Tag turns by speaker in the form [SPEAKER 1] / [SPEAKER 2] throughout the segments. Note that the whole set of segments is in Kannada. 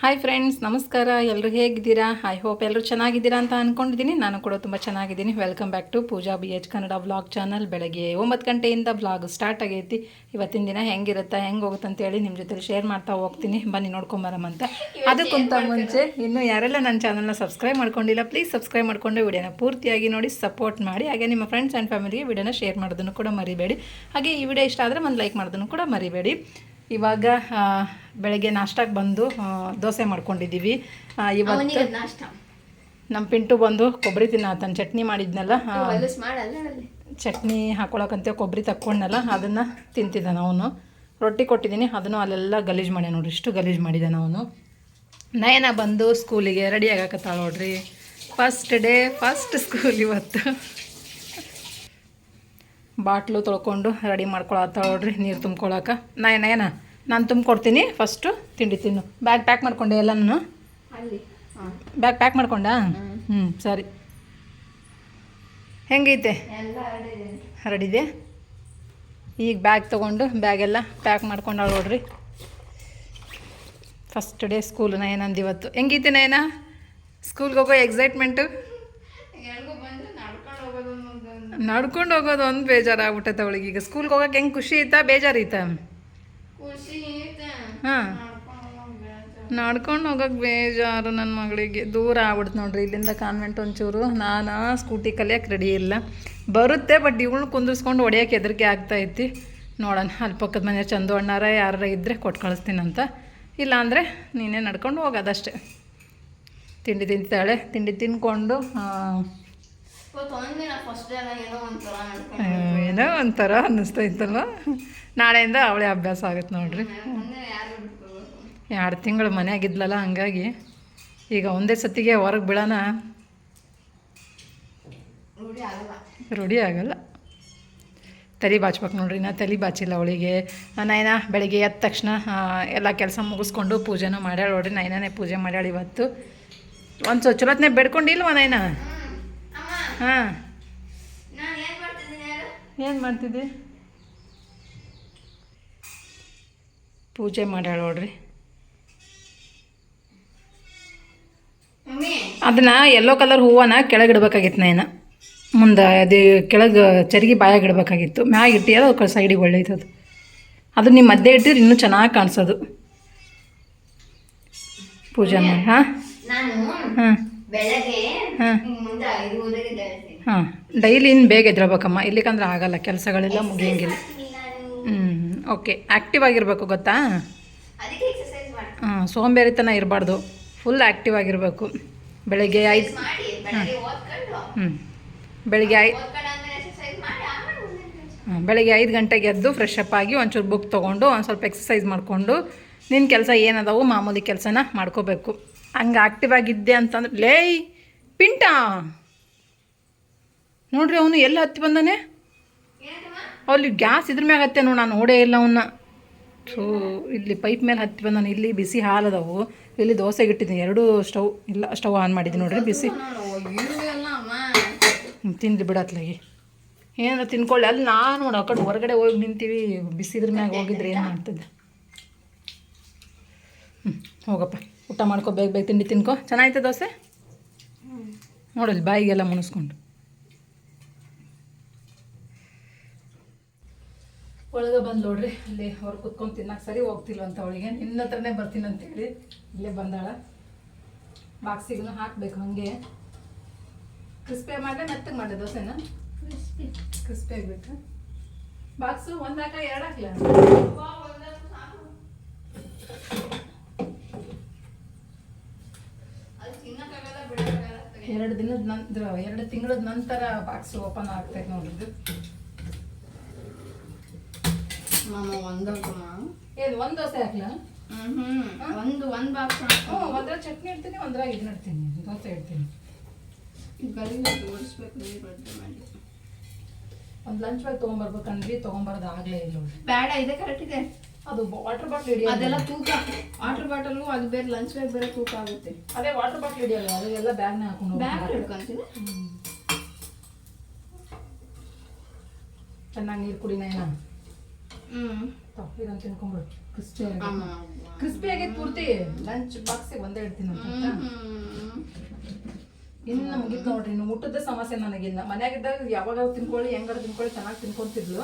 [SPEAKER 1] ಹಾಯ್ ಫ್ರೆಂಡ್ಸ್ ನಮಸ್ಕಾರ. ಎಲ್ಲರೂ ಹೇಗಿದ್ದೀರಾ? ಐ ಹೋಪ್ ಎಲ್ಲರೂ ಚೆನ್ನಾಗಿದ್ದೀರಾ ಅಂತ ಅಂದ್ಕೊಂಡಿದ್ದೀನಿ ನಾನು ಕೂಡ ತುಂಬ ಚೆನ್ನಾಗಿದ್ದೀನಿ. Welcome back to Pooja B H Kannada vlog channel ಬೆಳಗ್ಗೆ ಒಂಬತ್ತು ಗಂಟೆಯಿಂದ ಬ್ಲಾಗ್ ಸ್ಟಾರ್ಟ್ ಆಗೈತಿ. ಇವತ್ತಿನ ದಿನ ಹೆಂಗಿರುತ್ತಾ ಹೆಂಗೆ ಹೋಗುತ್ತೆ ಅಂತೇಳಿ ನಿಮ್ಮ ಜೊತೆ ಶೇರ್ ಮಾಡ್ತಾ ಹೋಗ್ತೀನಿ. ಬನ್ನಿ ನೋಡ್ಕೊಂಬರಮಂತ ಅದಕ್ಕಿಂತ ಮುಂಚೆ ಇನ್ನು ಯಾರೆಲ್ಲ ನನ್ನ ಚಾನಲ್ನ ಸಬ್ಸ್ಕ್ರೈಬ್ ಮಾಡ್ಕೊಂಡಿಲ್ಲ ಪ್ಲೀಸ್ ಸಬ್ಸ್ಕ್ರೈಬ್ ಮಾಡಿಕೊಂಡು ವಿಡಿಯೋನ ಪೂರ್ತಿಯಾಗಿ ನೋಡಿ ಸಪೋರ್ಟ್ ಮಾಡಿ. ಹಾಗೆ ನಿಮ್ಮ ಫ್ರೆಂಡ್ಸ್ ಆ್ಯಂಡ್ ಫ್ಯಾಮಿಲಿಗೆ ವಿಡಿಯೋನ ಶೇರ್ ಮಾಡೋದನ್ನು ಕೂಡ ಮರಿಬೇಡಿ. ಹಾಗೆ ಈ ವಿಡಿಯೋ ಇಷ್ಟ ಆದರೆ ಒಂದು ಲೈಕ್ ಮಾಡೋದನ್ನು ಕೂಡ ಮರಿಬೇಡಿ. ಇವಾಗ ಬೆಳಗ್ಗೆ ನಾಷ್ಟಕ್ಕೆ ಬಂದು ದೋಸೆ ಮಾಡ್ಕೊಂಡಿದ್ದೀವಿ
[SPEAKER 2] ನಾಷ್ಟ.
[SPEAKER 1] ನಮ್ಮ ಪಿಂಟು ಬಂದು ಕೊಬ್ಬರಿ ತಿನ್ನತನ ಚಟ್ನಿ ಮಾಡಿದ್ನಲ್ಲ ಚಟ್ನಿ ಹಾಕೊಳಕಂತ ಕೊಬ್ಬರಿ ತಕ್ಕೊಂಡಲ್ಲ ಅದನ್ನು ತಿಂತಿದ್ದಾನೆ ಅವನು. ರೊಟ್ಟಿ ಕೊಟ್ಟಿದ್ದೀನಿ ಅದನ್ನು ಅಲ್ಲೆಲ್ಲ ಗಲೀಜು ಮಾಡ್ಯ ನೋಡ್ರಿ ಇಷ್ಟು ಗಲೀಜು ಮಾಡಿದ್ದಾನೆ ಅವನು. ನಯನ ಬಂದು ಸ್ಕೂಲಿಗೆ ರೆಡಿ ಆಗಕತ್ತಾಳ ನೋಡ್ರಿ. ಫಸ್ಟ್ ಡೇ ಫಸ್ಟ್ ಸ್ಕೂಲ್ ಇವತ್ತು. ಬಾಟ್ಲು ತೊಳ್ಕೊಂಡು ರೆಡಿ ಮಾಡ್ಕೊಳತ್ತ ನೋಡ್ರಿ ನೀರು ತುಂಬ್ಕೊಳಕ್ಕೆ ನಾ ಏನ ನಾನು ತುಂಬಿಕೊಡ್ತೀನಿ ಫಸ್ಟು ತಿಂಡಿ ತಿನ್ನು. ಬ್ಯಾಗ್ ಪ್ಯಾಕ್ ಮಾಡ್ಕೊಂಡೆ ಎಲ್ಲ
[SPEAKER 2] ನಾನು?
[SPEAKER 1] ಬ್ಯಾಗ್ ಪ್ಯಾಕ್ ಮಾಡ್ಕೊಂಡ? ಹ್ಞೂ ಸರಿ. ಹೆಂಗೈತೆ. ಹರಡಿದೆ ಈಗ ಬ್ಯಾಗ್ ತೊಗೊಂಡು ಬ್ಯಾಗೆಲ್ಲ ಪ್ಯಾಕ್ ಮಾಡ್ಕೊಂಡು ನೋಡ್ರಿ. ಫಸ್ಟ್ ಡೇ ಸ್ಕೂಲ್ ನಯನಂದು ಇವತ್ತು. ಹೆಂಗೈತೆ ನಯನ? ಸ್ಕೂಲ್ಗೆ ಹೋಗೋ ಎಕ್ಸೈಟ್ಮೆಂಟು
[SPEAKER 2] ಎಲ್ಗೂ ಬಂದು ನಡ್ಕೊಂಡು ಹೋಗೋದು ಅನ್ನೋದು
[SPEAKER 1] ನಡ್ಕೊಂಡು ಹೋಗೋದು ಒಂದು ಬೇಜಾರಾಗ್ಬಿಟ್ಟೈತೆ ಅವಳಿಗೆ. ಈಗ ಸ್ಕೂಲ್ಗೆ ಹೋಗಕ್ಕೆ ಹೆಂಗೆ ಖುಷಿ ಐತಾ? ಬೇಜಾರೈತ?
[SPEAKER 2] ಐತೆ.
[SPEAKER 1] ಹಾಂ.
[SPEAKER 2] ನಡ್ಕೊಂಡು
[SPEAKER 1] ಹೋಗಕ್ಕೆ ಬೇಜಾರು. ನನ್ನ ಮಗಳಿಗೆ. ದೂರ ಆಗ್ಬಿಡ್ತು ನೋಡ್ರಿ ಇಲ್ಲಿಂದ ಕಾನ್ವೆಂಟ್ ಒಂಚೂರು. ನಾನು ಸ್ಕೂಟಿ ಕಲಿಯಕ್ಕೆ ರೆಡಿ ಇಲ್ಲ. ಬರುತ್ತೆ ಬಟ್ ಇವಳು ಕುಂದಿರ್ಸ್ಕೊಂಡು ಹೊಡಿಯೋಕೆ ಹೆದರಿಕೆ ಆಗ್ತಾೈತಿ ನೋಡೋಣ ಅಲ್ಲಿ ಪಕ್ಕದ ಮನೆ ಚಂದು ಅಣ್ಣಾರ ಯಾರ ಇದ್ದರೆ ಕೊಟ್ಟು ಕಳಿಸ್ತೀನಂತ. ಇಲ್ಲ ಅಂದರೆ ನೀನೇ ನಡ್ಕೊಂಡು ಹೋಗೋದಷ್ಟೇ. ತಿಂಡಿ ತಿಂತಾಳೆ. ತಿಂಡಿ ತಿನ್ಕೊಂಡು
[SPEAKER 2] ಏನೋ ಒಂಥರ
[SPEAKER 1] ಅನ್ನಿಸ್ತೈತಲ್ಲ ನಾಳೆಯಿಂದ ಅವಳೇ ಅಭ್ಯಾಸ ಆಗುತ್ತೆ ನೋಡ್ರಿ. ಎರಡು ತಿಂಗಳು ಮನೆಯಾಗಿದ್ಲಲ್ಲ ಹಂಗಾಗಿ ಈಗ ಒಂದೇ ಸತಿಗೆ ಹೊರಗೆ ಬಿಡೋಣ
[SPEAKER 2] ರೂಢಿ ಆಗಲ್ಲ.
[SPEAKER 1] ತಲೆ ಬಾಚ್ಬೇಕು ನೋಡ್ರಿ ನಾ ತಲೆ ಬಾಚಿಲ್ಲ ಅವಳಿಗೆ. ನಯನ ಬೆಳಿಗ್ಗೆ ಎದ್ದ ತಕ್ಷಣ ಎಲ್ಲ ಕೆಲಸ ಮುಗಿಸ್ಕೊಂಡು ಪೂಜೆನೂ ಮಾಡ್ಯಾಳ ನೋಡ್ರಿ. ನಯನನೇ ಪೂಜೆ ಮಾಡ್ಯಾಳ ಇವತ್ತು. ಒಂದು ಸ್ವಚ್ಛಲತ್ನೇ ಬೇಡ್ಕೊಂಡಿಲ್ವ ನಯನ? ಹಾಂ.
[SPEAKER 2] ಏನು
[SPEAKER 1] ಮಾಡ್ತಿದ್ದಿ? ಪೂಜೆ ಮಾಡ್ಯಾಳ ನೋಡ್ರಿ. ಅದನ್ನ ಎಲ್ಲೋ ಕಲರ್ ಹೂವನ ಕೆಳಗಿಡ್ಬೇಕಾಗಿತ್ತು ನಾನು ಮುಂದೆ ಅದು ಕೆಳಗೆ ಚರಿಗೆ ಬಾಯಾಗ ಇಡಬೇಕಾಗಿತ್ತು. ಮ್ಯಾಗ ಇಟ್ಟಿ ಅದು ಸೈಡಿಗೆ ಒಳ್ಳೇತದು ಅದು ನಿಮ್ಮ ಮಧ್ಯೆ ಇಟ್ಟಿದ್ರೆ ಇನ್ನೂ ಚೆನ್ನಾಗಿ ಕಾಣಿಸೋದು. ಪೂಜೆ ಮಾಡಿ ಹಾಂ. ಹಾಂ. ಹಾಂ.
[SPEAKER 2] ಐದು
[SPEAKER 1] ಡೈಲಿ ಇನ್ನು ಬೇಗ ಎದ್ರಬೇಕಮ್ಮ. ಇಲ್ಲಿಕಂದ್ರೆ ಆಗಲ್ಲ ಕೆಲಸಗಳೆಲ್ಲ ಮುಗಿಯಂಗಿಲ್ಲ. ಹ್ಞೂ ಓಕೆ ಆ್ಯಕ್ಟಿವ್ ಆಗಿರಬೇಕು ಗೊತ್ತಾ? ಹಾಂ ಸೋಂಬೇರಿತನ ಇರಬಾರ್ದು. ಫುಲ್ ಆ್ಯಕ್ಟಿವ್ ಆಗಿರಬೇಕು. ಬೆಳಗ್ಗೆ ಐದು
[SPEAKER 2] ಹಾಂ.
[SPEAKER 1] ಹ್ಞೂ ಬೆಳಗ್ಗೆ ಐ
[SPEAKER 2] ಓದ್ಕೊಂಡು ಆದ್ಮೇಲೆ ಮಾಡಿ ಆಮೇಲೆ
[SPEAKER 1] ಹಾಂ, ಬೆಳಗ್ಗೆ ಐದು ಗಂಟೆಗೆ ಎದ್ದು ಫ್ರೆಶ್ ಅಪ್ ಆಗಿ ಒಂಚೂರು ಬುಕ್ ತೊಗೊಂಡು ಒಂದು ಸ್ವಲ್ಪ ಎಕ್ಸಸೈಸ್ ಮಾಡಿಕೊಂಡು ನಿನ್ನ ಕೆಲಸ ಏನದಾವು ಮಾಮೂಲಿ ಕೆಲಸನ ಮಾಡ್ಕೋಬೇಕು. ಹಂಗೆ ಆಕ್ಟಿವ್ ಆಗಿದ್ದೆ ಅಂತಂದ್ರೆ ಲೇಯ್ ಪಿಂಟ! ನೋಡ್ರಿ ಅವನು ಎಲ್ಲ ಹತ್ತಿ ಬಂದಾನೆ? ಅಲ್ಲಿ ಗ್ಯಾಸ್ ಇದ್ರ ಮ್ಯಾಗ ಹತ್ತೆ ನೋಡಿ, ನಾನು ನೋಡೇ ಇಲ್ಲ ಅವನ್ನ ಸೊ ಇಲ್ಲಿ ಪೈಪ್ ಮೇಲೆ ಹತ್ತಿ ಬಂದಾನೆ. ಇಲ್ಲಿ ಬಿಸಿ ಹಾಲು ಇಲ್ಲಿ ದೋಸೆಗೆ ಇಟ್ಟಿದ್ದೀನಿ. ಎರಡು ಸ್ಟವ್, ಇಲ್ಲ, ಸ್ಟವ್ ಆನ್ ಮಾಡಿದ್ದೀನಿ ನೋಡ್ರಿ ಬಿಸಿ. ತಿನ್ಲಿ ಬಿಡತ್ಲಾಗಿ ಏನಾರ ತಿನ್ಕೊಳ್ಳಿ. ಅಲ್ಲಿ ನಾನು ನೋಡು, ಆ ಕಡೆ ಹೊರಗಡೆ ಹೋಗಿ ನಿಂತೀವಿ. ಬಿಸಿದ್ರ ಮ್ಯಾಗ ಹೋಗಿದ್ರೆ ಏನು ಮಾಡ್ತಿದ್ದೆ ಹ್ಞೂ ಹೋಗಪ್ಪ. ಊಟ ಮಾಡ್ಕೊ ಬೇಗ ಬೇಗ ತಿಂಡಿ ತಿನ್ಕೊ. ಚೆನ್ನಾಗೈತೆ ದೋಸೆ? ನೋಡಲ್ಲಿ ಬಾಯಿಗೆಲ್ಲ ಮುಣಿಸ್ಕೊಂಡು. ಒಳಗೆ ಬಂದು ನೋಡ್ರಿ ಅಲ್ಲಿ ಅವ್ರು ಕುತ್ಕೊಂಡು ತಿನ್ನಕ್ಕೆ ಸರಿ ಹೋಗ್ತಿಲ್ವಂತ ಅವಳಿಗೆ. ನಿನ್ನ ಹತ್ರನೇ ಬರ್ತೀನಿ ಅಂತೇಳಿ ಇಲ್ಲೇ ಬಂದಾಳ. ಬಾಕ್ಸಿಗೂ ಹಾಕ್ಬೇಕು ಹಾಗೆ. ಕ್ರಿಸ್ಪಿ ಮಾಡಿದೆ ಮೆತ್ತಗೆ ಮಾಡಿದೆ ದೋಸೆನ? ಕ್ರಿಸ್ಪಿ ಆಗ್ಬೇಕು ಬಾಕ್ಸು ಒಂದು ಹಾಕ ಎರಡು ಹಾಕ್ಲ? ಎರಡು ದಿನದ ನಂತರ ಎರಡು ತಿಂಗಳದ ನಂತರ ಬಾಕ್ಸ್ ಓಪನ್ ಆಗ್ತೈತೆ ನೋಡಿದ್ದು
[SPEAKER 2] ಮಾಮ ಒಂದೊಂದು
[SPEAKER 1] ಏನು ಒಂದು ದೋಸೆ ಹಾಕ್ಲಾ?
[SPEAKER 2] ಒಂದು ಒಂದು ಬಾಕ್ಸ್
[SPEAKER 1] ಹ್ಞೂ ಒಂದ್ರ ಚಟ್ನಿ ಇಡ್ತೀನಿ ಒಂದ್ರ ಇದನ್ನ ಇಡ್ತೀನಿ ದೋಸೆ ಇಡ್ತೀನಿ.
[SPEAKER 2] ಗಲಿನ ಓಡಿಸ್ಬೇಕು ನೀರು ಬಡ್ಡೆ ಮಾಡಿ.
[SPEAKER 1] ಒಂದು ಲಂಚ್ ಬ್ಯಾಗ್ ತೊಗೊಂಬರ್ಬೇಕಂದ್ರಿ ತೊಗೊಂಬರೋದು ಆಗಲೇ ಇಲ್ಲ.
[SPEAKER 2] ಬೇಡ ಇದೆ ಕರೆಕ್ಟ್ ಇದೆ.
[SPEAKER 1] ಅದು ವಾಟರ್ ಬಾಟ್ಲ್ ಹಿಡಿಯೋದು
[SPEAKER 2] ಅದೆಲ್ಲ ತೂಕ ವಾಟರ್ ಬಾಟಲ್ ಅದು ಬೇರೆ ಲಂಚ್ ಬ್ಯಾಗ್ ಬೇರೆ ತೂಕ ಆಗುತ್ತೆ.
[SPEAKER 1] ಅದೇ ವಾಟರ್ ಬಾಟ್ಲ್ ಹಿಡಿಯಲ್ಲ ಅದೆಲ್ಲ ಬ್ಯಾಗ್ನ ಹಾಕೊಂಡು
[SPEAKER 2] ಬ್ಯಾಗ್. ಹಿಡ್ಕೊಂತೀನಿ
[SPEAKER 1] ಚೆನ್ನಾಗಿ ನೀರು ಕುಡಿ ಏನ?
[SPEAKER 2] ಹ್ಮ್.
[SPEAKER 1] ಇದನ್ನು ತಿನ್ಕೊಂಬಿಡು ಕ್ರಿಸ್ಪಿ ಕ್ರಿಸ್ಪಿ ಆಗಿದ್ ಪೂರ್ತಿ. ಲಂಚ್ ಬಾಕ್ಸಿಗೆ ಒಂದೇ ಇಡ್ತೀನಿ ಅಂತ ಇನ್ನು ಮುಗಿತು ನೋಡ್ರಿ, ಇನ್ನು ಊಟದ ಸಮಸ್ಯೆ ನನಗಿನ್ನ. ಮನ್ಯಾಗಿದ್ದಾಗ ಯಾವಾಗ ತಿನ್ಕೊಳ್ಳಿ ಹೆಂಗಾರ ತಿನ್ಕೊಳ್ಳಿ, ಚೆನ್ನಾಗಿ ತಿನ್ಕೊಂತಿದ್ಲು.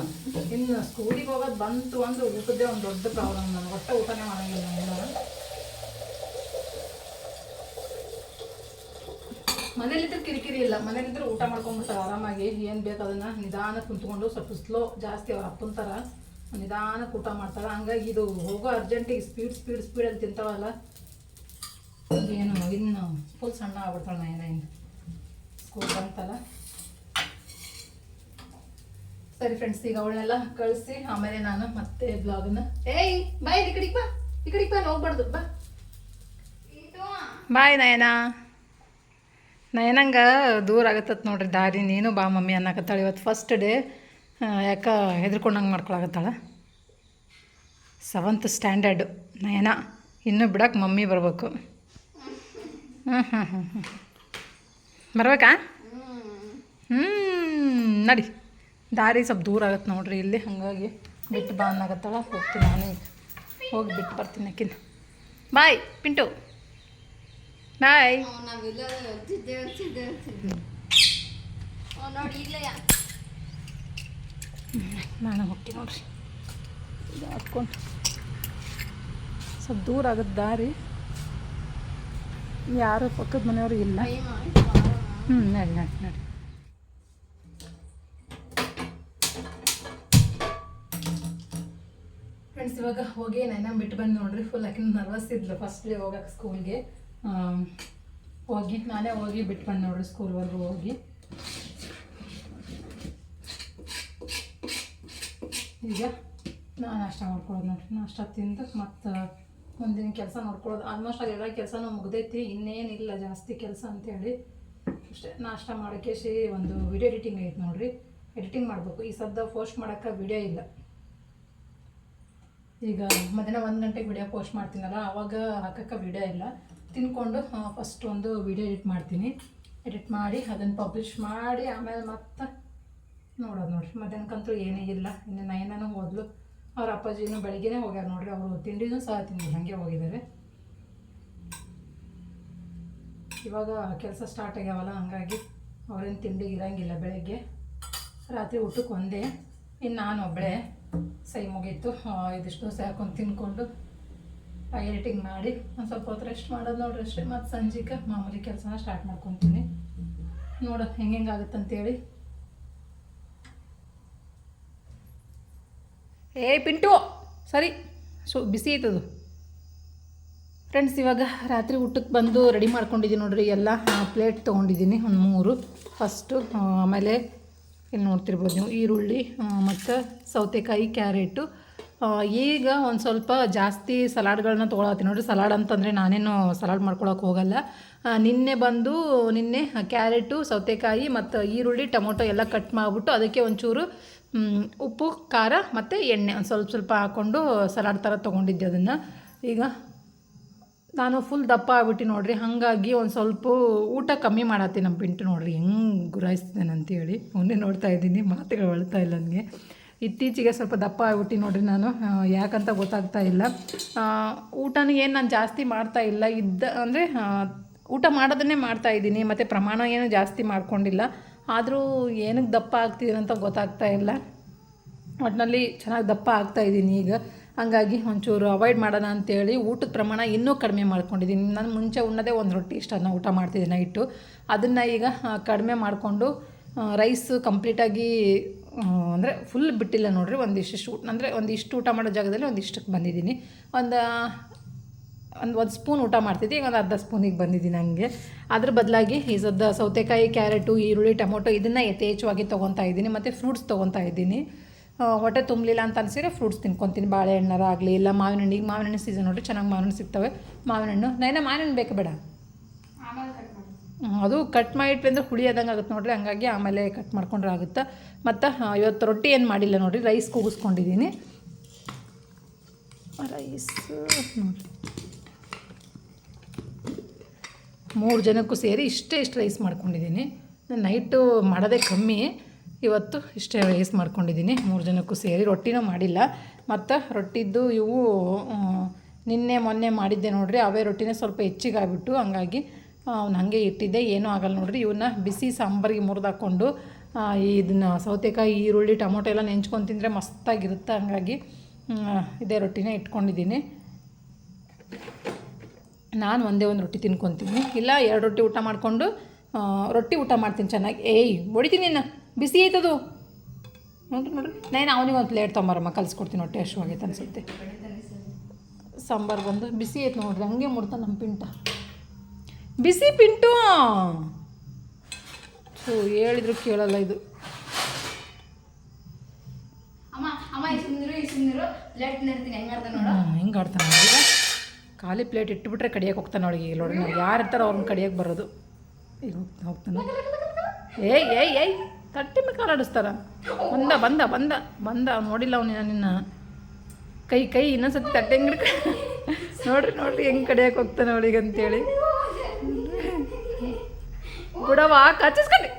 [SPEAKER 1] ಇನ್ನು ಸ್ಕೂಲಿಗೆ ಹೋಗೋದು ಬಂತು ಅಂದ್ರೆ ಊಟದ್ದೇ ಒಂದು ದೊಡ್ಡ ಪ್ರಾಬ್ಲಮ್ ನನಗೆ ಒಟ್ಟೆ ಊಟನೇ ಮಾಡಂಗಿಲ್ಲ ನಾನು ಮನೇಲಿದ್ರೆ ಕಿರಿಕಿರಿ ಇಲ್ಲ. ಮನೇಲಿದ್ರೆ ಊಟ ಮಾಡ್ಕೊಂಡ್ಬಿಡ್ತಾರೆ, ಆರಾಮಾಗಿ. ಏನು ಬೇಕು ಅದನ್ನ ನಿಧಾನ ಕುಂತ್ಕೊಂಡು ಸ್ವಲ್ಪ ಸ್ಲೋ ಜಾಸ್ತಿ ಅವ್ರ ಅಪ್ಪನ ಥರ ನಿಧಾನಕ್ಕೆ ಊಟ ಮಾಡ್ತಾರೆ. ಹಂಗಾಗಿ ಇದು ಹೋಗೋ ಅರ್ಜೆಂಟಿಗೆ ಸ್ಪೀಡ್ ಸ್ಪೀಡ್ ಸ್ಪೀಡ್ ಅಂತ ತಿಂತಾವಲ್ಲ. ಏನು ಇನ್ನು ಫುಲ್ ಸಣ್ಣ ಆಗ್ಬಿಡ್ತಾಳೆ ನಯನ ಇನ್ನು. ಸ್ಕೂಲ್ ಬಂತಲ್ಲ? ಸರಿ ಫ್ರೆಂಡ್ಸ್ ಈಗ ಅವಳನ್ನೆಲ್ಲ ಕಳಿಸಿ, ಆಮೇಲೆ ನಾನು ಮತ್ತೆ ಬ್ಲಾಗನ್ನ ಏಯ್ ಬಾಯ್ ಈ ಕಡೆಗೆ ಬಾ. ಈ ಕಡೆಗೆ ಬಾ ಹೋಗ್ಬಾರ್ದು ಬಾ. ಬಾಯ್ ನಯನ. ನಯನಂಗ ದೂರ ಆಗತ್ತತ್ ನೋಡ್ರಿ ದಾರಿ. ನೀನು ಬಾ ಮಮ್ಮಿ ಅನ್ನಕತ್ತಾಳೆ ಇವತ್ತು ಫಸ್ಟ್ ಡೇ ಯಾಕ ಹೆದ್ರ್ಕೊಂಡಂಗೆ ಮಾಡ್ಕೊಳಕತ್ತಾಳ? ಸೆವೆಂತ್ ಸ್ಟ್ಯಾಂಡರ್ಡ್ ನಯನ. ಇನ್ನೂ ಬಿಡಕ್ಕೆ ಮಮ್ಮಿ ಬರ್ಬೇಕು. ಹ್ಞೂ ಹ್ಞೂ ಹ್ಞೂ ಹ್ಞೂ ಬರ್ಬೇಕಾ? ಹ್ಞೂ ನಡಿ. ದಾರಿ ಸ್ವಲ್ಪ ದೂರ ಆಗತ್ತೆ ನೋಡ್ರಿ ಇಲ್ಲಿ ಹಾಗಾಗಿ ಬಿಟ್ಟು ಬಾ ಅನ್ನಕತ್ತಾಳ. ಹೋಗ್ತೀನಿ ನಾನು ಈಗ. ಹೋಗಿ ಬಿಟ್ಟು ಬರ್ತೀನಿ ಅಕ್ಕಿನ ಬಾಯ್ ಪಿಂಟು. ಬಾಯ್. ನಾನು ಹೋಗ್ತೀನಿ ನೋಡ್ರಿ. ಹಾಕ್ಕೊಂಡು. ಸ್ವಲ್ಪ ದೂರ ಆಗುತ್ತೆ ದಾರಿ. ಯಾರು ಪಕ್ಕದ ಮನೆಯವರು ಇಲ್ಲ. ಹ್ಞೂ ನಡಿ ನಡಿ ನಡಿ. ಫ್ರೆಂಡ್ಸ್ ಇವಾಗ ಹೋಗಿ ನನ್ನ ಬಿಟ್ಟು ಬಂದು ನೋಡ್ರಿ. ಫುಲ್ ಆಕಿನ ನರ್ವಸ್ ಇದ್ಲು ಫಸ್ಟ್ ಡೇ ಹೋಗಕ್ಕೆ ಸ್ಕೂಲ್ಗೆ ಹೋಗಿ, ನಾನೇ ಹೋಗಿ ಬಿಟ್ಟು ಬಂದು ನೋಡ್ರಿ ಸ್ಕೂಲ್ವರೆಗೂ ಹೋಗಿ. ಈಗ ನಾನು ನಾಷ್ಟ ಮಾಡ್ಕೊಳ್ಳೋದು ನೋಡ್ರಿ. ನಾಷ್ಟ ತಿಂದು ಮತ್ತು ಮುಂದಿನ ಕೆಲಸ ನೋಡ್ಕೊಳ್ಳೋದು. ಆಲ್ಮೋಸ್ಟ್ ಅದೆಲ್ಲ ಕೆಲಸನೂ ಮುಗ್ದೈತಿ ಇನ್ನೇನಿಲ್ಲ ಜಾಸ್ತಿ ಕೆಲಸ ಅಂತೇಳಿ. ಅಷ್ಟೇ. ನಾಷ್ಟ ಮಾಡೋಕ್ಕೆ ಸೇ ಒಂದು ವಿಡಿಯೋ ಎಡಿಟಿಂಗ್ ಐತೆ ನೋಡಿರಿ. ಎಡಿಟಿಂಗ್ ಮಾಡಬೇಕು. ಈ ಸದ್ದ ಪೋಸ್ಟ್ ಮಾಡೋಕ್ಕೆ ವಿಡಿಯೋ ಇಲ್ಲ. ಈಗ ಮಧ್ಯಾಹ್ನ ಒಂದು ಗಂಟೆಗೆ ವಿಡಿಯೋ ಪೋಸ್ಟ್ ಮಾಡ್ತೀನಲ್ಲ ಆವಾಗ ಹಾಕೋಕ್ಕೆ ವಿಡಿಯೋ ಇಲ್ಲ. ತಿನ್ಕೊಂಡು ಫಸ್ಟ್ ಒಂದು ವಿಡಿಯೋ ಎಡಿಟ್ ಮಾಡ್ತೀನಿ. ಎಡಿಟ್ ಮಾಡಿ, ಅದನ್ನು ಪಬ್ಲಿಷ್ ಮಾಡಿ, ಆಮೇಲೆ ಮತ್ತೆ ನೋಡೋದು ನೋಡಿರಿ. ಮಧ್ಯಾಹ್ನಕ್ಕಂತೂ ಏನೇ ಇಲ್ಲ. ಇನ್ನು ನಯನನೂ ಹೋದ್ಲು ಅವ್ರ ಅಪ್ಪಾಜಿನೂ ಬೆಳಿಗ್ಗೆನೆ ಹೋಗ್ಯಾರ ನೋಡ್ರಿ, ಅವರು ತಿಂಡಿನೂ ಸಹ ತಿಂದಿಲ್ಲ, ಹಾಗೆ ಹೋಗಿದ್ದಾರೆ ಇವಾಗ ಕೆಲಸ ಸ್ಟಾರ್ಟ್ ಆಗ್ಯಾವಲ್ಲ, ಹಂಗಾಗಿ ಅವ್ರೇನು ತಿಂಡಿಗೆ ಇರಂಗಿಲ್ಲ ಬೆಳಗ್ಗೆ. ರಾತ್ರಿ ಊಟಕ್ಕೆ ಒಂದೇ, ಇನ್ನು ನಾನು ಒಬ್ಬಳೆ ಸೈ ಮುಗೀತು ಇದಿಷ್ಟು ಹಾಕೊಂಡು ತಿನ್ಕೊಂಡು ಎಡಿಟಿಂಗ್ ಮಾಡಿ, ಒಂದು ಸ್ವಲ್ಪ ಹೊತ್ತು ರೆಸ್ಟ್ ಮಾಡೋದು ನೋಡ್ರಿ ಅಷ್ಟೇ. ಮತ್ತು ಸಂಜೆಗೆ ಮಾಮೂಲಿ ಕೆಲಸನ ಸ್ಟಾರ್ಟ್ ಮಾಡ್ಕೊತೀನಿ. ನೋಡೋದು ಹೆಂಗೆ ಅಂತ ಅಂತೇಳಿ ಏ, ಪಿಂಟು, ಸರಿ. ಸೊ, ಬಿಸಿ ಐತದು. ಫ್ರೆಂಡ್ಸ್ ಇವಾಗ ರಾತ್ರಿ ಊಟಕ್ಕೆ ಬಂದು ರೆಡಿ ಮಾಡ್ಕೊಂಡಿದ್ದೀನಿ ನೋಡಿರಿ, ಎಲ್ಲ ಪ್ಲೇಟ್ ತೊಗೊಂಡಿದ್ದೀನಿ ಒಂದು ಮೂರು. ಫಸ್ಟು ಆಮೇಲೆ ಇಲ್ಲಿ ನೋಡ್ತಿರ್ಬೋದು ನೀವು, ಈರುಳ್ಳಿ ಮತ್ತು ಸೌತೆಕಾಯಿ, ಕ್ಯಾರೆಟು. ಈಗ ಒಂದು ಸ್ವಲ್ಪ ಜಾಸ್ತಿ ಸಲಾಡ್ಗಳನ್ನ ತೊಗೊಳತ್ತೀನಿ ನೋಡಿರಿ. ಸಲಾಡ್ ಅಂತಂದರೆ ನಾನೇನು ಸಲಾಡ್ ಮಾಡ್ಕೊಳಕ್ಕೆ ಹೋಗಲ್ಲ. ನಿನ್ನೆ ಬಂದು, ನಿನ್ನೆ ಕ್ಯಾರೆಟು, ಸೌತೆಕಾಯಿ ಮತ್ತು ಈರುಳ್ಳಿ, ಟೊಮೊಟೊ ಎಲ್ಲ ಕಟ್ ಮಾಡಿಬಿಟ್ಟು ಅದಕ್ಕೆ ಒಂಚೂರು ಉಪ್ಪು, ಖಾರ ಮತ್ತು ಎಣ್ಣೆ. ಒಂದು ಸ್ವಲ್ಪ ಸ್ವಲ್ಪ ಹಾಕ್ಕೊಂಡು ಸಲಾಡ್ ಥರ ತೊಗೊಂಡಿದ್ದೆ ಅದನ್ನು. ಈಗ ನಾನು ಫುಲ್ ದಪ್ಪ ಆಗ್ಬಿಟ್ಟು ನೋಡ್ರಿ, ಹಾಗಾಗಿ ಒಂದು ಸ್ವಲ್ಪ ಊಟ ಕಮ್ಮಿ ಮಾಡತ್ತೀನಿ ನಮ್ಮ ಪಿಂಟು ನೋಡ್ರಿ. ಹೆಂಗೆ ಗುರಾಯಿಸ್ತಿದ್ದೇನೆ ಅಂತೇಳಿ. ಮೊನ್ನೆ ನೋಡ್ತಾ ಇದ್ದೀನಿ ಮಾತುಗಳು ಹೊಳ್ತಾ ಇಲ್ಲ ನನಗೆ. ಇತ್ತೀಚೆಗೆ ಸ್ವಲ್ಪ ದಪ್ಪ ಆಗ್ಬಿಟ್ಟು ನೋಡ್ರಿ ನಾನು. ಯಾಕಂತ ಗೊತ್ತಾಗ್ತಾ ಇಲ್ಲ. ಊಟನ ಏನು ನಾನು ಜಾಸ್ತಿ ಮಾಡ್ತಾ ಇಲ್ಲ. ಇದ್ದ ಅಂದರೆ ಊಟ ಮಾಡೋದನ್ನೇ ಮಾಡ್ತಾ ಇದ್ದೀನಿ. ಮತ್ತು ಪ್ರಮಾಣ ಏನು ಜಾಸ್ತಿ ಮಾಡ್ಕೊಂಡಿಲ್ಲ. ಆದರೂ ಏನಕ್ಕೆ ದಪ್ಪ ಆಗ್ತಿದ್ದೀನಂತ ಅಂತ ಗೊತ್ತಾಗ್ತಾ ಇಲ್ಲ. ಒಟ್ಟಿನಲ್ಲಿ ಚೆನ್ನಾಗಿ ದಪ್ಪ ಆಗ್ತಾ ಇದ್ದೀನಿ ಈಗ. ಹಂಗಾಗಿ ಒಂಚೂರು ಅವಾಯ್ಡ್ ಮಾಡೋಣ ಅಂತೇಳಿ ಊಟದ ಪ್ರಮಾಣ ಇನ್ನೂ ಕಡಿಮೆ ಮಾಡ್ಕೊಂಡಿದ್ದೀನಿ. ನಾನು ಮುಂಚೆ ಉಣ್ಣದೇ ಒಂದು ರೊಟ್ಟಿ ಇಷ್ಟನ್ನು ಊಟ ಮಾಡ್ತಿದ್ದೆ ನೈಟು ಅದನ್ನು ಈಗ ಕಡಿಮೆ ಮಾಡಿಕೊಂಡು ರೈಸ್ ಕಂಪ್ಲೀಟಾಗಿ ಅಂದರೆ ಫುಲ್ ಬಿಟ್ಟಿಲ್ಲ ನೋಡಿರಿ ಒಂದಿಷ್ಟು ಊಟ, ಅಂದರೆ ಒಂದಿಷ್ಟು ಊಟ ಮಾಡೋ ಜಾಗದಲ್ಲಿ ಒಂದಿಷ್ಟಕ್ಕೆ ಬಂದಿದ್ದೀನಿ. ಒಂದು ಒಂದು ಒಂದು ಸ್ಪೂನ್ ಊಟ ಮಾಡ್ತಿದ್ದೆ, ಈಗ ಒಂದು ಅರ್ಧ ಸ್ಪೂನಿಗೆ ಬಂದಿದ್ದೀನಿ ನನಗೆ ಅದ್ರ ಬದಲಾಗಿ ಈ ಸದ್ದ ಸೌತೆಕಾಯಿ, ಕ್ಯಾರೆಟು, ಈರುಳ್ಳಿ, ಟೊಮೊಟೊ ಇದನ್ನು ಯಥೇಚ್ಛವಾಗಿ ತೊಗೊತಾ ಇದ್ದೀನಿ. ಮತ್ತು ಫ್ರೂಟ್ಸ್ ತೊಗೊತಾ ಇದ್ದೀನಿ. ಹೊಟ್ಟೆ ತುಂಬಲಿಲ್ಲ ಅಂತ ಅನಿಸಿದ್ರೆ ಫ್ರೂಟ್ಸ್ ತಿನ್ಕೊತೀನಿ. ಬಾಳೆಹಣ್ಣು ಆಗಲಿ ಇಲ್ಲ ಮಾವಿನ ಹಣ್ಣು. ಈಗ ಮಾವಿನ ಹಣ್ಣು ಸೀಸನ್ ನೋಡಿರಿ ಚೆನ್ನಾಗಿ ಮಾವಿನ ಹಣ್ಣು ಸಿಗ್ತವೆ. ಮಾವಿನ ಹಣ್ಣು. ನೈನ ಮಾವಿನ ಹಣ್ಣು ಬೇಕು ಬೇಡ? ಅದು ಕಟ್ ಮಾಡಿಟ್ವಿ ಅಂದರೆ ಹುಳಿ ಆದಂಗೆ ಆಗುತ್ತೆ ನೋಡಿರಿ. ಹಂಗಾಗಿ ಆಮೇಲೆ ಕಟ್ ಮಾಡ್ಕೊಂಡ್ರೆ ಆಗುತ್ತೆ. ಮತ್ತು ಇವತ್ತು ರೊಟ್ಟಿ ಏನು ಮಾಡಿಲ್ಲ ನೋಡಿರಿ. ರೈಸ್ ಕೂಗಿಸ್ಕೊಂಡಿದ್ದೀನಿ. ರೈಸ್ ನೋಡಿರಿ. ಮೂರು ಜನಕ್ಕೂ ಸೇರಿ ಇಷ್ಟೇ ಇಷ್ಟು ರೈಸ್ ಮಾಡ್ಕೊಂಡಿದ್ದೀನಿ. ನೈಟು ಮಾಡೋದೇ ಕಮ್ಮಿ. ಇವತ್ತು ಇಷ್ಟೇ ರೈಸ್ ಮಾಡ್ಕೊಂಡಿದ್ದೀನಿ. ಮೂರು ಜನಕ್ಕೂ ಸೇರಿ. ರೊಟ್ಟಿನೂ ಮಾಡಿಲ್ಲ. ಮತ್ತು ರೊಟ್ಟಿದ್ದು ಇವು ನಿನ್ನೆ ಮೊನ್ನೆ ಮಾಡಿದ್ದೆ ನೋಡಿರಿ. ಅವೇ ರೊಟ್ಟಿನೇ ಸ್ವಲ್ಪ ಹೆಚ್ಚಿಗೆ ಆಗಿಬಿಟ್ಟು ಹಂಗಾಗಿ ಅವ್ನು ಹಾಗೆ ಇಟ್ಟಿದ್ದೆ. ಏನೂ ಆಗಲ್ಲ ನೋಡಿರಿ. ಇವನ್ನ ಬಿಸಿ ಸಾಂಬಾರಿಗೆ ಮುರಿದಾಕೊಂಡು ಇದನ್ನ ಸೌತೆಕಾಯಿ, ಈರುಳ್ಳಿ, ಟೊಮೊಟೊ ಎಲ್ಲ ನೆಂಚ್ಕೊಂಡು ತಿಂದರೆ ಮಸ್ತಾಗಿರುತ್ತೆ. ಹಂಗಾಗಿ ಇದೇ ರೊಟ್ಟಿನೇ ಇಟ್ಕೊಂಡಿದ್ದೀನಿ. ನಾನು ಒಂದೇ ಒಂದು ರೊಟ್ಟಿ ತಿನ್ಕೊತೀನಿ. ಇಲ್ಲ, ಎರಡು ರೊಟ್ಟಿ ಊಟ ಮಾಡಿಕೊಂಡು ರೊಟ್ಟಿ ಊಟ ಮಾಡ್ತೀನಿ ಚೆನ್ನಾಗಿ. ಏಯ್, ಹೊಡಿತೀನಿ ಇನ್ನು. ಬಿಸಿ ಐತದು ನೋಡ್ರಿ ನೋಡ್ರಿ ನಾನು ಅವನಿಗೆ ಒಂದು ಪ್ಲೇಟ್ ತೊಂಬರಮ್ಮ ಕಲಿಸ್ಕೊಡ್ತೀನಿ ಹೊಟ್ಟೆ ಆಗೈತೆ ಅನಿಸುತ್ತೆ. ಸಾಂಬಾರು ಬಂದು ಬಿಸಿ ಐತೆ ನೋಡ್ರಿ ಹಂಗೆ ಮುಡ್ತಾ ನಮ್ಮ ಪಿಂಟ. ಬಿಸಿ ಪಿಂಟು? ಸೊ ಹೇಳಿದ್ರು ಕೇಳಲ್ಲ ಇದು.
[SPEAKER 2] ಹೆಂಗ್
[SPEAKER 1] ಆಡ್ತಾನೆ ಈಗ. ಖಾಲಿ ಪ್ಲೇಟ್ ಇಟ್ಬಿಟ್ರೆ ಕಡಿಯಕ್ಕೆ ಹೋಗ್ತಾನೆ ಅವಳಿಗೆ ಈಗ ನೋಡಿ ಯಾರು ಇರ್ತಾರೋ ಅವ್ರನ್ನ ಕಡಿಯಕ್ಕೆ ಬರೋದು. ಈಗ ಹೋಗ್ತಾ ಹೋಗ್ತಾನೆ. ಏಯ್ ಏಯ್ ಏಯ್. ತಟ್ಟಿ ಮೇಲೆ ಕಾಲಾಡಿಸ್ತಾರ ಬಂದ ಬಂದ ಬಂದ ಬಂದ, ನೋಡಿಲ್ಲ ಅವನಿನ ನಿನ್ನ. ಕೈ ಕೈ ಇನ್ನೊಂದ್ಸತಿ ತಟ್ಟೆ ಹೆಂಗೆ ನೋಡ್ರಿ ನೋಡ್ರಿ ಹೆಂಗೆ ಕಡಿಯಕ್ಕೆ ಹೋಗ್ತಾನೆ ಅವಳಿಗೆ ಅಂತೇಳಿ. ಬಿಡವ ಕಚ್ಚಿಸ್ಕೊಂಡು?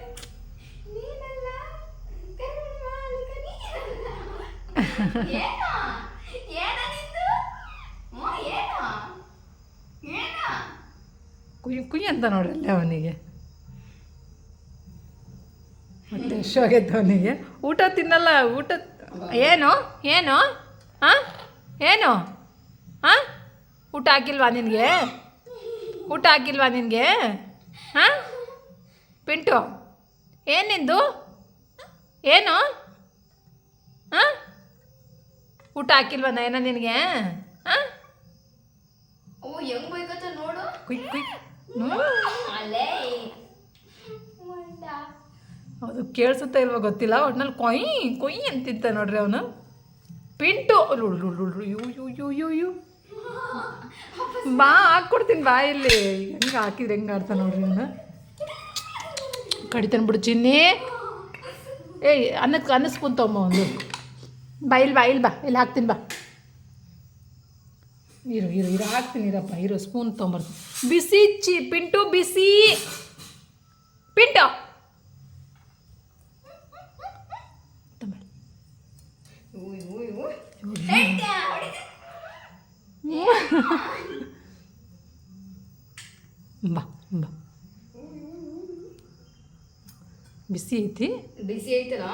[SPEAKER 1] ಕುಯ್ ಕುಯ್ ಅಂತ ನೋಡ್ರಿ ಅಲ್ಲೇ ಅವನಿಗೆ. ಮತ್ತೆ ಆಗೈತೆ ಅವನಿಗೆ ಊಟ ತಿನ್ನಲ್ಲ ಊಟ ಏನು? ಏನು? ಹಾಂ ಏನು? ಹಾಂ ಊಟ ಹಾಕಿಲ್ವಾ ನಿನಗೆ? ಊಟ ಹಾಕಿಲ್ವಾ ನಿನಗೆ? ಹಾಂ ಪಿಂಟು ಏನು ನಿಂದು? ಏನು? ಹಾಂ ಊಟ ಹಾಕಿಲ್ವಾ ನಯನ ನಿನಗೆ? ಹಾಂ
[SPEAKER 2] ಓ ಹೆಂಗ್ ಬೈಕತ್ತ ನೋಡು.
[SPEAKER 1] ಕ್ವಿಕ್ ಕ್ವಿಕ್ ನೋಡು
[SPEAKER 2] ಅಲ್ಲೇ. ಮಂಡ.
[SPEAKER 1] ಅದು ಕೇಳಿಸುತ್ತಾ ಇಲ್ವೋ ಗೊತ್ತಿಲ್ಲ. ಒಟ್ನಲ್ಲಿ ಕೊಯ್ ಕೊಯ್ ಅಂತಿದ್ದ ನೋಡ್ರಿ ಅವನು. ಪಿಂಟು ಬಾ, ಹಾಕ್ಕೊಡ್ತೀನಿ ಬಾ ಇಲ್ಲಿ. ಹೆಂಗೆ ಹಾಕಿದ್ರೆ ಹೆಂಗೆ ಆಡ್ತಾನೆ ನೋಡ್ರಿ ಅವನು. ಕಡಿತಾನೆ ಬಿಡು ಚಿನ್ನಿ. ಏಯ್ ಅನ್ನಕ್ಕೆ ಅನ್ನ ಸ್ಪೂನ್ ಒಂದು. ಬಾ, ಇಲ್ಲಿ ಬಾ ಇಲ್ಲಿ ಬಾ, ಇಲ್ಲಿ ಹಾಕ್ತೀನಿ ಬಾ. ಇರು ಇರು ಇರು, ಹಾಕ್ತೀನಿ ಇರಪ್ಪ. ಇರು, ಸ್ಪೂನ್ ತೊಗೊಂಬರ್ತೀನಿ. ಬಿಸಿ ಚಿ, ಪಿಂಟು, ಬಿಸಿ. ಪಿಂಟು. ಬಾ ಬಾ. ಬಿಸಿ ಐತಿ?
[SPEAKER 2] ಬಿಸಿ ಐತಲ್ಲ?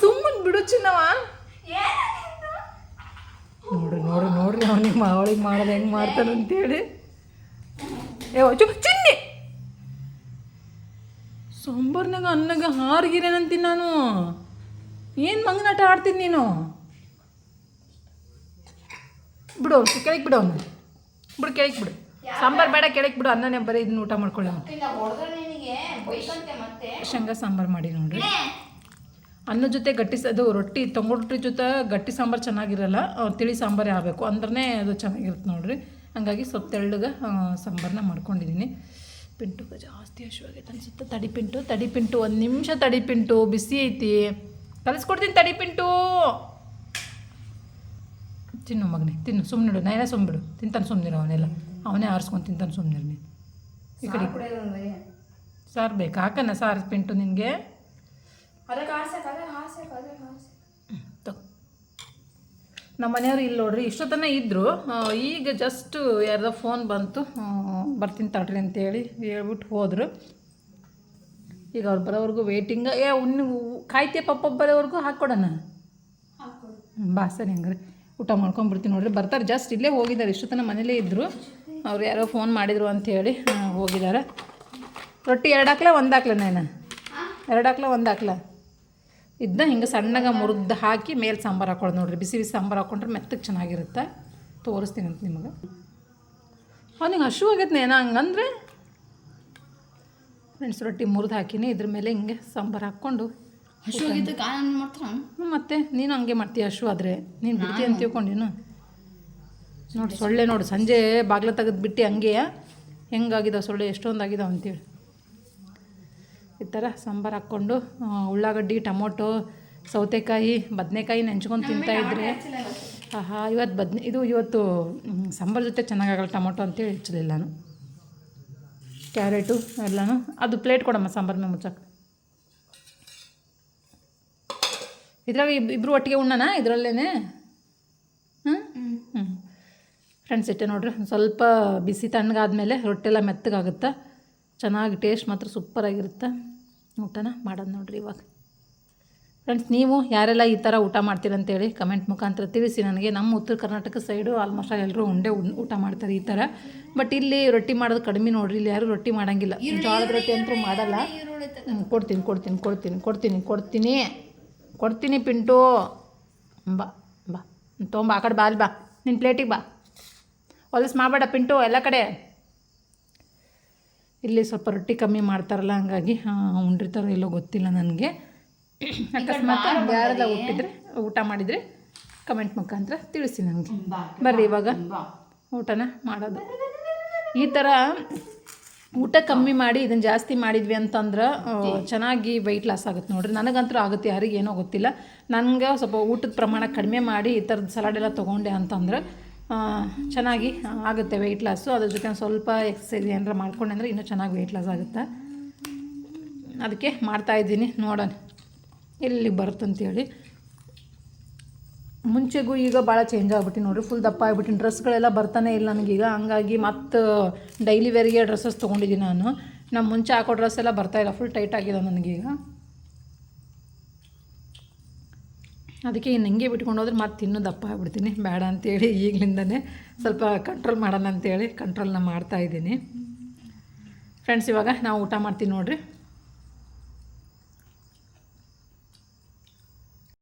[SPEAKER 1] ಸುಮ್ಮನೆ ಬಿಡು ಚಿನ್ನವ? ನೋಡ್ರಿ ನೋಡ್ರಿ ನೋಡ್ರಿ ಅವನಿಗೆ ಅವಳಿಗೆ ಮಾಡೋದು ಹೆಂಗೆ ಮಾಡ್ತಾನಂತೇಳಿ. ಏ ಚುಪ್ ಸಾಂಬಾರ್ನಾಗ ಅನ್ನಗ ಹಾರ್ಗಿರೇನಂತೀನಿ ನಾನು? ಏನು ಮಂಗನಾಟ ಆಡ್ತೀನಿ ನೀನು? ಬಿಡು ಕೆಳಗೆ ಬಿಡು ಅವನು. ಬಿಡು ಕೆಳಗೆ ಬಿಡು. ಸಾಂಬಾರು ಬೇಡ ಕೆಳಗೆ ಬಿಡು. ಅನ್ನನೇ ಬರೀ ಇದನ್ನ ಊಟ ಮಾಡ್ಕೊಳ್ಳಿ ಶೇಂಗಾ ಸಾಂಬಾರು ಮಾಡಿ ನೋಡ್ರಿ ಅನ್ನ ಜೊತೆ ಗಟ್ಟಿ ಅದು ರೊಟ್ಟಿ ತೊಂಗು ರೊಟ್ಟಿ ಜೊತೆ ಗಟ್ಟಿ ಸಾಂಬಾರು ಚೆನ್ನಾಗಿರಲ್ಲ ತಿಳಿ ಸಾಂಬಾರೇ ಆಗಬೇಕು. ಅಂದ್ರೆ ಅದು ಚೆನ್ನಾಗಿರುತ್ತೆ ನೋಡ್ರಿ. ಹಂಗಾಗಿ ಸ್ವಲ್ಪ ತೆಳ್ಳಗೆ ಸಾಂಬಾರನ್ನ ಮಾಡ್ಕೊಂಡಿದ್ದೀನಿ ಪಿಂಟುಗೆ ಜಾಸ್ತಿ ಹಶುವಾಗೈತೆ ಅನಿಸುತ್ತೆ. ತಡಿ ಪಿಂಟು ತಡಿ ಪಿಂಟು ಒಂದು ನಿಮಿಷ ತಡಿ ಪಿಂಟು ಬಿಸಿ ಐತಿ. ಕಲಿಸ್ಕೊಡ್ತೀನಿ ತಡಿ ಪಿಂಟು ತಿನ್ನು ಮಗನೇ ತಿನ್ನು ಸುಮ್ಮನಿಡು ನಾನೇ ಸುಮ್ಮಬಿಡು ತಿಂತಾನೆ ಸುಮ್ಮನಿರು ಅವನೆಲ್ಲ. ಅವನೇ ಆರಿಸ್ಕೊಂಡು ತಿಂತಾನೆ ಸುಮ್ಮನಿರು ನೀನು. ಈ ಕಡೆ
[SPEAKER 2] ಸಾರು ಬೇಕು
[SPEAKER 1] ಸಾರು ಹಾಕನ ಸಾರು ಪಿಂಟು ನಿನಗೆ
[SPEAKER 2] ಅದಕ್ಕೆ ಹಾಸಕ್ ಅದಕ್ಕೆ ಹಾಸಕ್ ಅದಕ್ಕೆ ಹಾಸಕ್
[SPEAKER 1] ತಗೋ ನಮ್ಮ ಮನೆಯವ್ರು ಇಲ್ಲಿ ನೋಡ್ರಿ ಇಷ್ಟೊತ್ತನ ಇದ್ದರು ಈಗ ಜಸ್ಟ್ ಯಾರ್ದೋ ಫೋನ್ ಬಂತು. ಬರ್ತೀನಿ ತಡ್ರಿ ಅಂತೇಳಿ ಹೇಳ್ಬಿಟ್ಟು ಹೋದರು. ಈಗ ಅವ್ರು ಬರೋವರೆಗೂ ವೇಟಿಂಗ್ ಏ ಉನ್ನ ಕಾಯ್ತೀಯ ಪಪ್ಪ ಬರೋವರೆಗೂ ಹಾಕ್ಕೊಡೋಣ ಬಾ ಸರಿ ಹಂಗ್ರಿ. ಊಟ ಮಾಡ್ಕೊಂಡ್ಬಿಡ್ತೀನಿ ನೋಡ್ರಿ. ಬರ್ತಾರೆ ಜಸ್ಟ್ ಇಲ್ಲೇ ಹೋಗಿದ್ದಾರೆ. ಇಷ್ಟೊತ್ತನ ಮನೇಲೇ ಇದ್ದರು ಅವ್ರು ಯಾರೋ ಫೋನ್ ಮಾಡಿದರು ಅಂಥೇಳಿ ಹೋಗಿದ್ದಾರೆ. ರೊಟ್ಟಿ ಎರಡು ಹಾಕ್ಲ ಒಂದು ಹಾಕ್ಲ ನಾನು ಎರಡು ಹಾಕ್ಲ ಒಂದು ಹಾಕ್ಲ? ಇದನ್ನ ಹಿಂಗೆ ಸಣ್ಣಗೆ ಮುರಿದು ಹಾಕಿ ಮೇಲೆ ಸಾಂಬಾರು ಹಾಕೊಳ್ಳೋದು ನೋಡಿರಿ. ಬಿಸಿ ಬಿಸಿ ಸಾಂಬಾರು ಹಾಕ್ಕೊಂಡ್ರೆ ಮೆತ್ತಗೆ ಚೆನ್ನಾಗಿರುತ್ತೆ. ತೋರಿಸ್ತೀನಿ ಅಂತ ನಿಮಗೆ. ಅವ್ನಿಗೆ ಹಶು ಆಗೈತೆ ಏನೋ ಹಂಗಂದ್ರೆ? ಫ್ರೆಂಡ್ಸ್ ರೊಟ್ಟಿ ಮುರಿದು ಹಾಕಿನಿ ಇದ್ರ ಮೇಲೆ ಹಿಂಗೆ ಸಾಂಬಾರು ಹಾಕ್ಕೊಂಡು
[SPEAKER 2] ಹಶು
[SPEAKER 1] ಹ್ಞೂ ಮತ್ತೆ ನೀನು ಹಂಗೆ ಮಾಡ್ತೀಯ ಹಶು ಆದರೆ? ನೀನು ಬಿಡ್ತೀಯ ಅಂತ ತಿಳ್ಕೊಂಡಿನ ನೋಡಿ ಸೊಳ್ಳೆ ನೋಡು ಸಂಜೆ ಬಾಗ್ಲ ತೆಗೆದು ಬಿಟ್ಟು ಹಂಗೆ ಹೆಂಗಾಗಿದ್ದಾವೆ ಸೊಳ್ಳೆ? ಎಷ್ಟೊಂದು ಆಗಿದಾವೆ ಅಂತೇಳಿ. ಈ ಥರ ಸಾಂಬಾರು ಹಾಕ್ಕೊಂಡು ಉಳ್ಳಾಗಡ್ಡಿ ಟೊಮೊಟೊ ಸೌತೆಕಾಯಿ ಬದನೆಕಾಯಿ ನೆಂಚ್ಕೊಂಡು ತಿಂತಾ ಇದ್ರೆ ಆಹಾ ಇವತ್ತು ಬದ್ನೆ ಇದು ಇವತ್ತು ಸಾಂಬಾರು ಜೊತೆ ಚೆನ್ನಾಗಾಗಲ್ಲ ಟೊಮೊಟೊ ಅಂತೇಳಿ ಹೆಚ್ಚಲಿಲ್ಲ ನಾನು. ಕ್ಯಾರೆಟು ಎಲ್ಲನೂ ಅದು ಪ್ಲೇಟ್ ಕೊಡಮ್ಮ ಸಾಂಬಾರನ್ನ ಮುಚ್ಚಕ್ಕೆ. ಇದ್ರಾಗ ಇಬ್ ಇಬ್ಬರು ಒಟ್ಟಿಗೆ ಉಣ್ಣನ ಇದರಲ್ಲೇ ಹ್ಞೂ ಹ್ಞೂ ಫ್ರೆಂಡ್ಸ್ ಇಟ್ಟೆ ನೋಡ್ರಿ ಸ್ವಲ್ಪ ಬಿಸಿ ತಣ್ಣಗಾದ್ಮೇಲೆ ರೊಟ್ಟೆಲ್ಲ ಮೆತ್ತಗಾಗುತ್ತೆ ಚೆನ್ನಾಗಿ ಟೇಸ್ಟ್ ಮಾತ್ರ ಸೂಪರಾಗಿರುತ್ತೆ ಊಟನ ಮಾಡೋದು ನೋಡ್ರಿ ಇವಾಗ. ಫ್ರೆಂಡ್ಸ್ ನೀವು ಯಾರೆಲ್ಲ ಈ ಥರ ಊಟ ಮಾಡ್ತೀರಂತೇಳಿ ಕಮೆಂಟ್ ಮುಖಾಂತರ ತಿಳಿಸಿ. ನನಗೆ ನಮ್ಮ ಉತ್ತರ ಕರ್ನಾಟಕ ಸೈಡು ಆಲ್ಮೋಸ್ಟ್ ಎಲ್ಲರೂ ಉಂಡೆ ಊಟ ಮಾಡ್ತಾರೆ ಈ ಥರ ಬಟ್ ಇಲ್ಲಿ ರೊಟ್ಟಿ ಮಾಡೋದು ಕಡಿಮೆ ನೋಡ್ರಿ ಇಲ್ಲಿ ಯಾರು ರೊಟ್ಟಿ ಮಾಡೋಂಗಿಲ್ಲ. ಜೋಳದ ರೊಟ್ಟಿ ಅಂತೂ ಮಾಡಲ್ಲ. ಕೊಡ್ತೀನಿ ಕೊಡ್ತೀನಿ ಕೊಡ್ತೀನಿ ಕೊಡ್ತೀನಿ ಕೊಡ್ತೀನಿ. ಕೊಡ್ತೀನಿ ಪಿಂಟು. ಬಾ ಬಾ. ತೊಗೊಂಬ ಆ ಕಡೆ ಬಾ ಅಲ್ಲಿ ಬಾ. ನಿನ್ನ ಪ್ಲೇಟಿಗೆ ಬಾ. ಹೊಲಸು ಮಾಡಬೇಡ ಪಿಂಟು ಎಲ್ಲ ಕಡೆ. ಇಲ್ಲಿ ಸ್ವಲ್ಪ ರೊಟ್ಟಿ ಕಮ್ಮಿ ಮಾಡ್ತಾರಲ್ಲ ಹಂಗಾಗಿ ಉಂಡಿರ್ತಾರೋ ಇಲ್ಲೋ ಗೊತ್ತಿಲ್ಲ ನನಗೆ. ಅಕಸ್ಮಾತ್ ಯಾರೆಲ್ಲ ಹುಟ್ಟಿದ್ರೆ ಊಟ ಮಾಡಿದರೆ ಕಮೆಂಟ್ ಮುಖಾಂತರ ತಿಳಿಸಿ ನನಗೆ. ಬರ್ರಿ ಇವಾಗ. ಊಟನ ಮಾಡೋದು. ಈ ಥರ ಊಟ ಕಮ್ಮಿ ಮಾಡಿ ಇದನ್ನು ಜಾಸ್ತಿ ಮಾಡಿದ್ವಿ ಅಂತಂದ್ರೆ ಚೆನ್ನಾಗಿ ವೆಯ್ಟ್ ಲಾಸ್ ಆಗುತ್ತೆ ನೋಡ್ರಿ. ನನಗಂತೂ ಆಗುತ್ತೆ ಯಾರಿಗೆ ಏನೋ ಗೊತ್ತಿಲ್ಲ. ನನಗೆ ಸ್ವಲ್ಪ ಊಟದ ಪ್ರಮಾಣ ಕಡಿಮೆ ಮಾಡಿ ಈ ಥರದ ಸಲಾಡ್ ಎಲ್ಲ ತೊಗೊಂಡೆ ಅಂತಂದ್ರೆ ಚೆನ್ನಾಗಿ ಆಗುತ್ತೆ ವೆಯ್ಟ್ ಲಾಸು ಅದ್ರ ಜೊತೆ ಸ್ವಲ್ಪ ಎಕ್ಸಸೈಸ್ ಏನಾರ ಮಾಡ್ಕೊಂಡೆ ಅಂದರೆ ಇನ್ನೂ ಚೆನ್ನಾಗಿ ವೆಯ್ಟ್ ಲಾಸ್ ಆಗುತ್ತೆ? ಅದಕ್ಕೆ ಮಾಡ್ತಾಯಿದ್ದೀನಿ ನೋಡೋಣ. ಎಲ್ಲಿ ಬರುತ್ತಂತೇಳಿ ಮುಂಚೆಗೂ ಈಗ ಭಾಳ ಚೇಂಜ್ ಆಗ್ಬಿಟ್ಟು ನೋಡಿರಿ ಫುಲ್ ದಪ್ಪ ಆಗಿಬಿಟ್ಟಿನಿ ಡ್ರೆಸ್ಗಳೆಲ್ಲ ಬರ್ತಾನೆ ಇಲ್ಲ ನನಗೀಗ. ಹಂಗಾಗಿ ಮತ್ತು ಡೈಲಿ ವೇರಿಗೆ ಡ್ರೆಸ್ಸಸ್ ತೊಗೊಂಡಿದ್ದೀನಿ ನಾನು. ನಮ್ಮ ಮುಂಚೆ ಹಾಕೋ ಡ್ರೆಸ್ ಎಲ್ಲ ಬರ್ತಾಯಿಲ್ಲ ಫುಲ್ ಟೈಟ್ ಆಗಿದೆ ನನಗೀಗ. ಅದಕ್ಕೆ ಇನ್ನು ಹಿಂಗೆ ಬಿಟ್ಕೊಂಡು ಹೋದ್ರೆ ಮತ್ತೆ ಇನ್ನೂ ದಪ್ಪ ಆಗ್ಬಿಡ್ತೀನಿ. ಬೇಡ ಅಂತೇಳಿ ಈಗಲಿಂದನೇ ಸ್ವಲ್ಪ ಕಂಟ್ರೋಲ್ ಮಾಡೋಣ ಅಂತೇಳಿ ಕಂಟ್ರೋಲ್ನ ಮಾಡ್ತಾಯಿದ್ದೀನಿ ಫ್ರೆಂಡ್ಸ್ ಇವಾಗ ನಾವು ಊಟ ಮಾಡ್ತೀನಿ ನೋಡ್ರಿ.